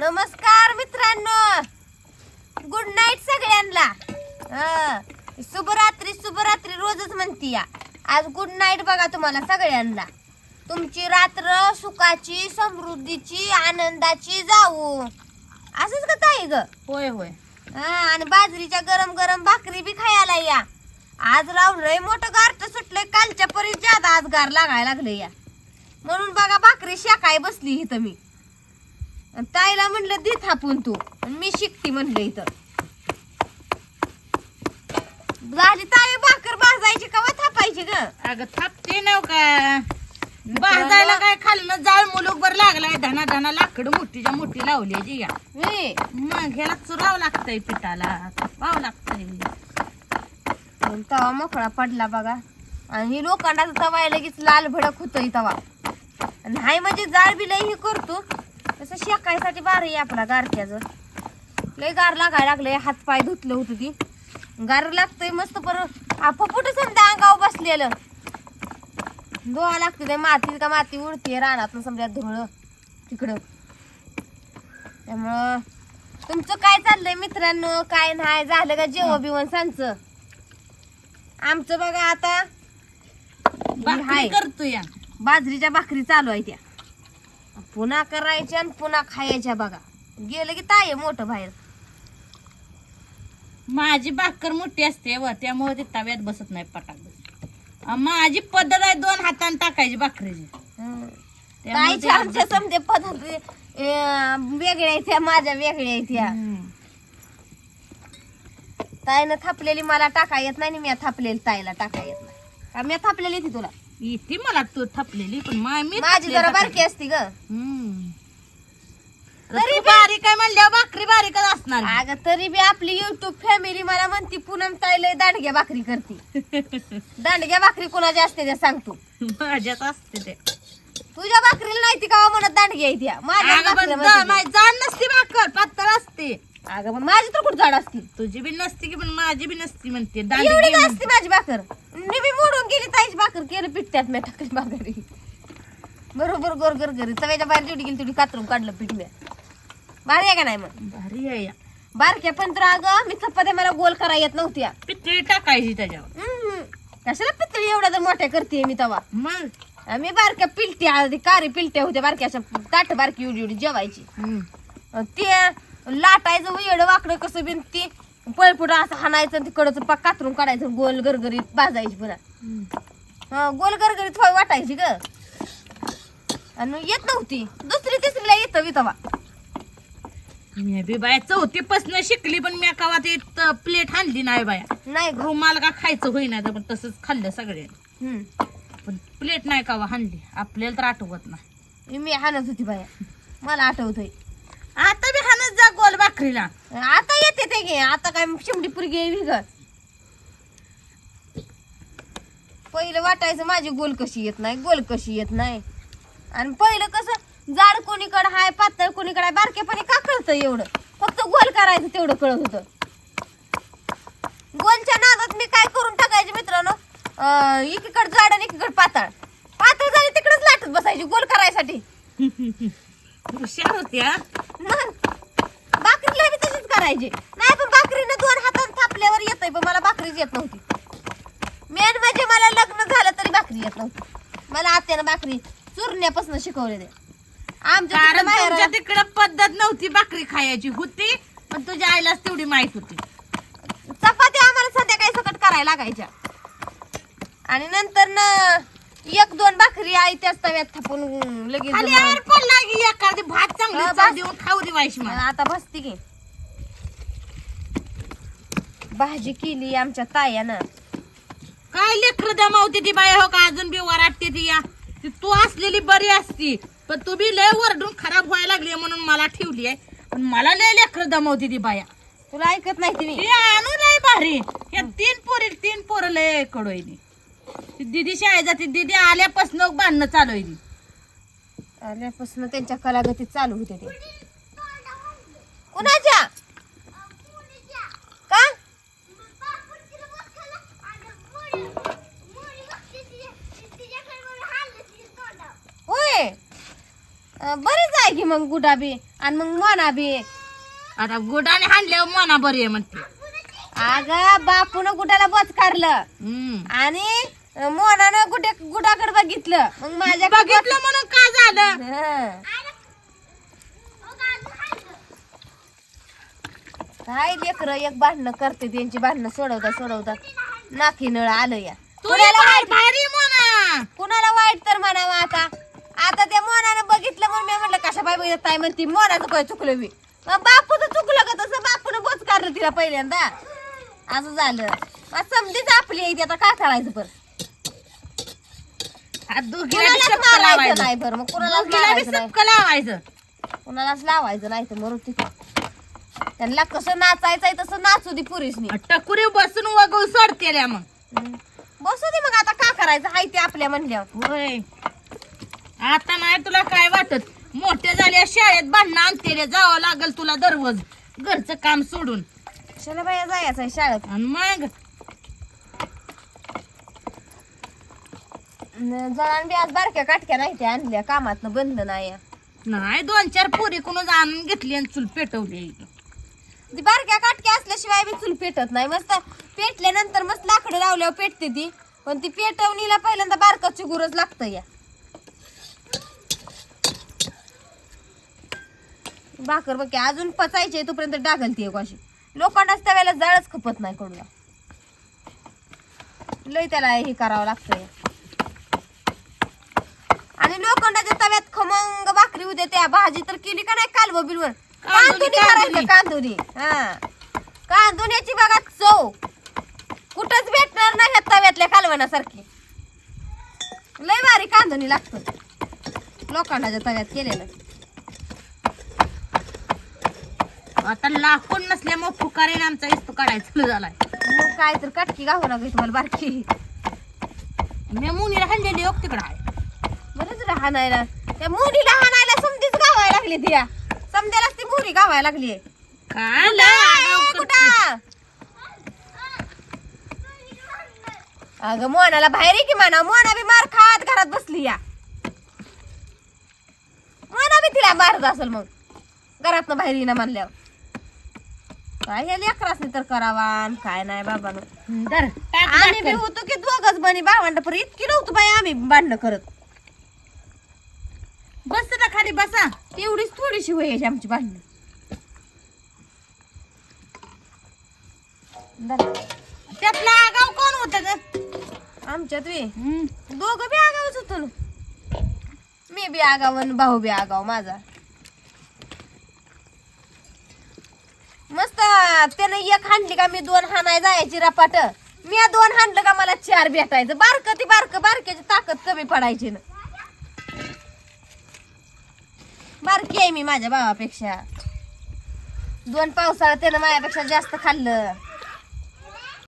नमस्कार मित्रांनो. Good night सगळ्यांना. हं. शुभरात्री शुभरात्री रोजच म्हणती या. आज गुड नाईट बघा तुम्हाला सगळ्यांना. तुमची रात्र सुखाची समृद्धीची आनंदाची जाऊ असंच का ताई ग? होय होय. हा आणि बाजरीच्या गरम गरम भाकरी बी खायला या. आज लावलंय मोठं गारट सुटलंय कालच्या परी ज्यादा आज गार लागायला लागले या. म्हणून बघा भाकरी शेकाय बसली इथं मी. अन ताईला म्हणलं दे थापून तू. मी शिकती म्हणलं इथं. झाली ताई भाकर भाजायची कवा थापायची ग? अगं थापते नव का? भाजायला काय खाल्लं? जाळ मुलूकभर लागलाय. धना धना लाकड मोठीच्या मोठी लावली या. हे, मग ह्याला चुरावं लागतंय पिठाला. थापावं लागतंय. तवा मोकळा पडला बघा. आणि ही लोखंडाचा तवा आहे लगेच लाल भडक होतोय तवा. आणि हाय म्हणजे जाळ बी लई हे करतो. तसं शेकायसाठी बार आहे आपला गारक्याचं. लय गार लागायला लागलंय हात पाय धुतलं होतं ती. गार लागतंय मस्त परत फुट समजा अंगावर बसलेलं. धुवा लागतं ते माती का माती उडते रानात समजा धुळं तिकडं. त्यामुळं तुमचं काय चाललंय मित्रांनो? काय नाही झालं का जेवण बिवण सांचं आमचं बघा आता. करतो या बाजरीच्या भाकरी चालू आहे त्या. पुन्हा करायच्या आणि पुन्हा खायच्या बघा. गेलं की ताय मोठं बाहेर. माझी भाकर मोठी असते व त्यामुळे ते तव्यात बसत नाही पटाक माझी पद्धत आहे दोन हाताने टाकायची भाकरीची. ताईच्या आमच्या समजे पद्धती वेगळ्या आहेत त्या माझ्या वेगळ्या आहेत त्या. ताईनं थापलेली मला टाका येत नाही मी थापलेली ताईला टाका येत नाही. का मी थापलेली ती तुला? इथे मला तू थपलेली पण मा- मी माझी जरा. बारकी असती ग. तरी बारीक आहे म्हणल्यावर भाकरी बारीकच असणार अगं तरी बी आपली युट्यूब फॅमिली मला म्हणती पूनम ताईला दांडग्या भाकरी करते. दांडग्या भाकरी कुणाच्या असते त्या सांगतो माझ्यात असते ते. तुझ्या भाकरीला नाही ती का म्हणत दांडगी आहे त्या. माझ्या अगं पण भाकरीला जा- म्हणते माझी जाड नसती भाकर पातळ असते. ती. अगं पण माझी तर कुठं झाड असती. तुझी बी नसती की पण माझी बी नसती म्हणते. एवढी दांडी असते माझी भाकर. मी बी गेली ताईची भाकर केलं पीठ त्यात मी टाकली भाकरी बरोबर गोर गर गरी तव्याच्या बाहेर जेवढी गेली तेवढी कातरून काढलं पीठ मी. भारी आहे का नाही मग? भारी आहे या. बारक्या पण तर अगं मी चपात्या मला गोल करा येत नव्हत्या. पितळी टाकायची त्याच्यावर. हम्म. कशाला पितळी? एवढ्या तर मोठ्या करते मी तवा. मग? आम्ही बारक्या पिलट्या आधी कारी पिलट्या होत्या बारक्या अशा ताट बारकी एवढी एवढी जेवायची. हम्म. अन ते लाटायचं येडं वाकडं कसं बिन ते पळपुट असं हाणायचं आणि तिकडचं पाक कातरून काढायचं गोल गरगरीत भाजायची पुन्हा. हं, गोल गरगरीत व्हाय वाटायची ग. आणि येत नव्हती. दुसरी तिसरीला येतं वितवा मी बी बाया चौथी पासन शिकली पण मी कवा ते प्लेट हाणली नाही बाया. नाही ग. रुमाल का खायचं होईना पण तसंच खाल्लं सगळे हम्म. पण प्लेट नाही कवा हाणली आपल्याला तर आठवत नाही. मी हाणत होती बाया. मला आठवतंय. आता भाकरीला. आता येते ते घे. आता काय शिमडी पुरगी येवी ग पहिलं वाटायचं माझी गोल कशी येत नाही गोल कशी येत नाही. आणि पहिलं कसं जाड कोणीकडे हाय पातळ कोणीकडे हाय बारकेपणी का कळतं एवढं? फक्त गोल करायचं तेवढं कळत होतं. गोलच्या नादात मी काय करून टाकायचे मित्रांनो? एकीकडे जाड आणि एकीकडे पातळ. पातळ झाली तिकडेच लाटत बसायची गोल करायसाठी. हुशार होत्या मग करायची नाही पण भाकरीनं दोन हातात थापल्यावर येतंय पण मला भाकरीच येत नव्हती. मेन म्हणजे मला लग्न झालं तरी भाकरी येत नव्हती. मला आत्यानं भाकरी चुरण्यापासून शिकवले ते. आमच्या तिकडं कारण बाहेर तुमच्या तिकडं पद्धत नव्हती भाकरी खायची होती पण तुझ्या आईलाच तेवढी माहीत होती. चपात्या आम्हाला संध्याकाळी सकट करायला लागायच्या. आणि नंतर न एक दोन भाकरी आई त्याच तव्यात थापून लगेच जमवून. एखादी भात चांगली हा, चव बस. देऊन खाऊ मला आता बसती की. भाजी केली आमच्या तायानं. काय लेकर दमावते ती बाई? हो का? अजून बी वराटते ती या. ती तू असलेली बरी असती. पण तू बी लय वरडून खराब व्हायला लागली म्हणून मला ठेवली आहे. पण मला लय लेकर दमावते ती बाया. तुला ऐकत नाही तुम्ही? ती आणू लय भारी. या तीन पोरी तीन पोरं लय कडोयली ती दिदी शाळेत जाते. दिदी आल्यापासून बांधणं चालू आहे. आल्यापासून त्यांच्या कलागती चालू होते ते. कुणाच्या का होय अं, बरीच आहे की मग गुडा बी आणि मग मोना बी. आता गुडाने हाणल्यावर मना बरी आहे म्हणते. अग बापून गुडाला बचकारलं. हम्म. आणि मोनानं गुडे गुडाकडे बघितलं. मग माझ्या बघितलं म्हणून काय झालं. काय लेकर एक भांडणं करते त्यांची भांडणं सोडवता सोडवता नाकी नळ आलं या. तू कुणाला भारी म्हणा कुणाला वाईट तर म्हणावं आता? आता त्या मोनानं बघितलं म्हणून मी म्हणलं कशा बघितलं ताई म्हणती मोनाचं काय चुकलं मी. मग बापूचं चुकलं का तसं? बापून बोच काढलं तिला पहिल्यांदा. असं झालं. मग समधीच आपली आहे ती आता काय करायचं बरं बी कुणालाच मारायचं लावायचं. नाही बरं मग कुणालाच बी नाही. लावायचं? कुणालाच लावायचं नाही तर मरू तिथं. त्यांना कसं नाचायचंय तसं नाचू दे पुरीसनी. टकुरी बसून वगळून सोडतेल्या मग. बसू दे मग आता का करायचं? हाय ते आपल्या म्हणल्यावर. होय. आता नाही तुला काय वाटत? मोठे झाले शाळेत भांडणं आणतेले जावं लागल तुला दररोज घरचं काम सोडून. चला बाया जायचं आहे शाळेत. आणि मग? न- बी आज बारक्या काटक्या नाही त्या आणल्या. कामातनं बंद नाही नाही दोन चार पोरी कोण आणून घेतली आणि चूल पेटवली. ती बारक्या काटक्या असल्याशिवाय बी चूल पेटत नाही. मस्त पेटल्यानंतर मस्त लाकडं लावल्यावर पेटते ती. पण ती पेटवणीला पहिल्यांदा बारका चिगुरच लागतं या. भाकर बघ अजून पचायचे तोपर्यंत डागल ती एक अशी. लोकांनाच त्या वेळेला जाळच खपत नाही कडूला लय त्याला हे करावं लागतं आणि लोखंडाच्या तव्यात खमंग भाकरी उद्या त्या भाजी तर केली का नाही कालव बिलवर कांदुरी करायचं कांदुरी हा. कांदुऱ्याची बघा चव. कुठंच भेटणार नाही ह्या तव्यातल्या कालवणासारखी. लय भारी कांदुरी लागतं. लोखंडाच्या तव्यात केलेलं. आता लाकूड नसल्यामुळे फुकारेने आमचा इस्तू काढायचा चालू झालाय. मग काय तर काटकी गावं लागेल तुम्हाला बारकी. मी मुनीला हाणलेली योग तिकडं आहे. बरंच रे हाणायला त्या मुलीला हाणायला समधीच गावायला लागली ती या. समजायलाच ती मुली गावायला लागली काय. कुठं अगं मोनाला बाहेर ये की म्हणा. मोना बी मार खात घरात बसली या. मोना बी तिला मारत असेल मग. घरातनं बाहेर येईना म्हणल्यावर. काय हे लेकरासनी तर करावा आणि काय नाही बाबा. टाक आम्ही बी. होतो की दोघच बनी भावंड पर इतकी नव्हतं बाई आम्ही भांडणं करत. बस ना खाली बसा. तेवढीच थोडीशी व्हायची आमची भांडणं. त्यातला आगाव कोण होत ग? आमच्यात वे हं, दोघं बी आगावच होतो ना. मी बी आगाव आणि भाऊ बी आगाव माझा मस्त त्यानं एक हाणली का मी दोन हाणाय जायची रपाट. मी या दोन हाणलं का मला चार भेटायचं. बारक ती बारक बारक्याची ताकद कमी पडायची ना. बारकी आहे मी माझ्या भावापेक्षा. दोन पावसाळा त्यानं माझ्यापेक्षा जास्त खाल्लं.